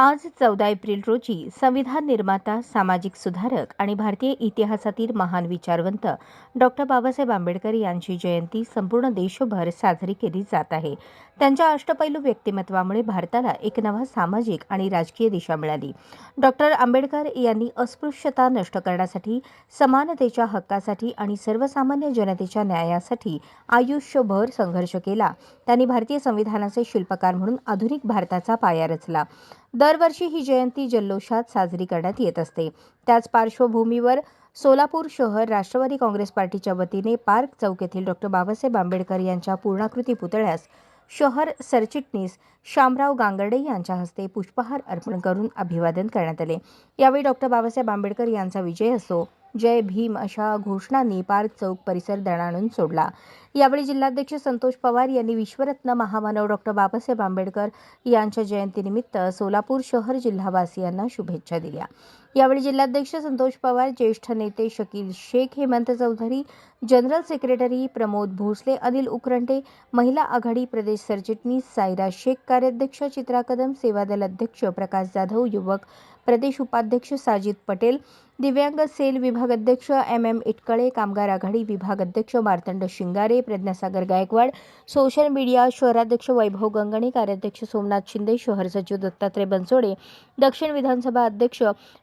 आज चौदा एप्रिल रोजी संविधान निर्माता सामाजिक सुधारक आणि भारतीय इतिहासातील महान विचारवंत डॉक्टर बाबासाहेब आंबेडकर यांची जयंती संपूर्ण देशभर साजरी केली जात आहे. त्यांच्या अष्टपैलू व्यक्तिमत्वामुळे भारताला एक नवा सामाजिक आणि राजकीय दिशा मिळाली. डॉक्टर आंबेडकर यांनी अस्पृश्यता नष्ट करण्यासाठी समानतेच्या हक्कासाठी आणि सर्वसामान्य जनतेच्या न्यायासाठी आयुष्यभर संघर्ष केला. त्यांनी भारतीय संविधानाचे शिल्पकार म्हणून आधुनिक भारताचा पाया रचला. दरवर्षी ही जयंती जल्लोषात साजरी करण्यात येत असते. त्याच पार्श्वभूमीवर सोलापूर शहर राष्ट्रवादी काँग्रेस पार्टीच्या वतीने पार्क चौक येथील डॉक्टर बाबासाहेब आंबेडकर यांच्या पूर्णाकृती पुतळ्यास शहर सरचिटणीस शामराव गांगर्डे यांच्या हस्ते पुष्पहार अर्पण करून अभिवादन करण्यात आले. यावेळी डॉक्टर बाबासाहेब आंबेडकर यांचा विजय असो जय भीम अशा घोषणांनी पार्क चौक परिसर दणाणून सोडला. यावेळी जिल्हाध्यक्ष संतोष पवार यांनी विश्वरत्न महामानव डॉक्टर बाबासाहेब आंबेडकर यांच्या जयंतीनिमित्त सोलापूर शहर जिल्हावासियांना शुभेच्छा दिल्या. यावेळी जिल्हाध्यक्ष संतोष पवार ज्येष्ठ नेते शकील शेख हेमंत चौधरी जनरल सेक्रेटरी प्रमोद भोसले अनिल उकरंटे महिला आघाडी प्रदेश सरचिटणीस सायरा शेख कार्याध्यक्ष चित्रा कदम सेवादल अध्यक्ष प्रकाश जाधव युवक प्रदेश उपाध्यक्ष साजिद पटेल दिव्यांग सेल विभाग अध्यक्ष एम एम इटकळे कामगार आघाडी विभाग अध्यक्ष मार्तंड शिंगारे प्रज्ञासागर गायकवाड सोशल मीडिया शहराध्यक्ष वैभव गंगणे कार्याध्यक्ष सोमनाथ शिंदे शहर सचिव दत्तात्रय बनसोडे दक्षिण विधानसभा अध्यक्ष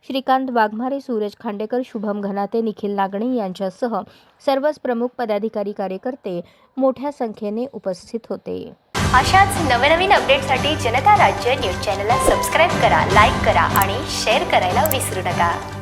श्रीकांत वाघमारे सूरज खांडेकर शुभम घनाते निखिल नागणे यांच्यासह सर्वच प्रमुख पदाधिकारी कार्यकर्ते मोठ्या संख्येने उपस्थित होते. अशाच नवनवीन अपडेटसाठी जनता राज्य न्यूज चॅनलला सबस्क्राईब करा लाईक करा आणि शेअर करायला विसरू नका.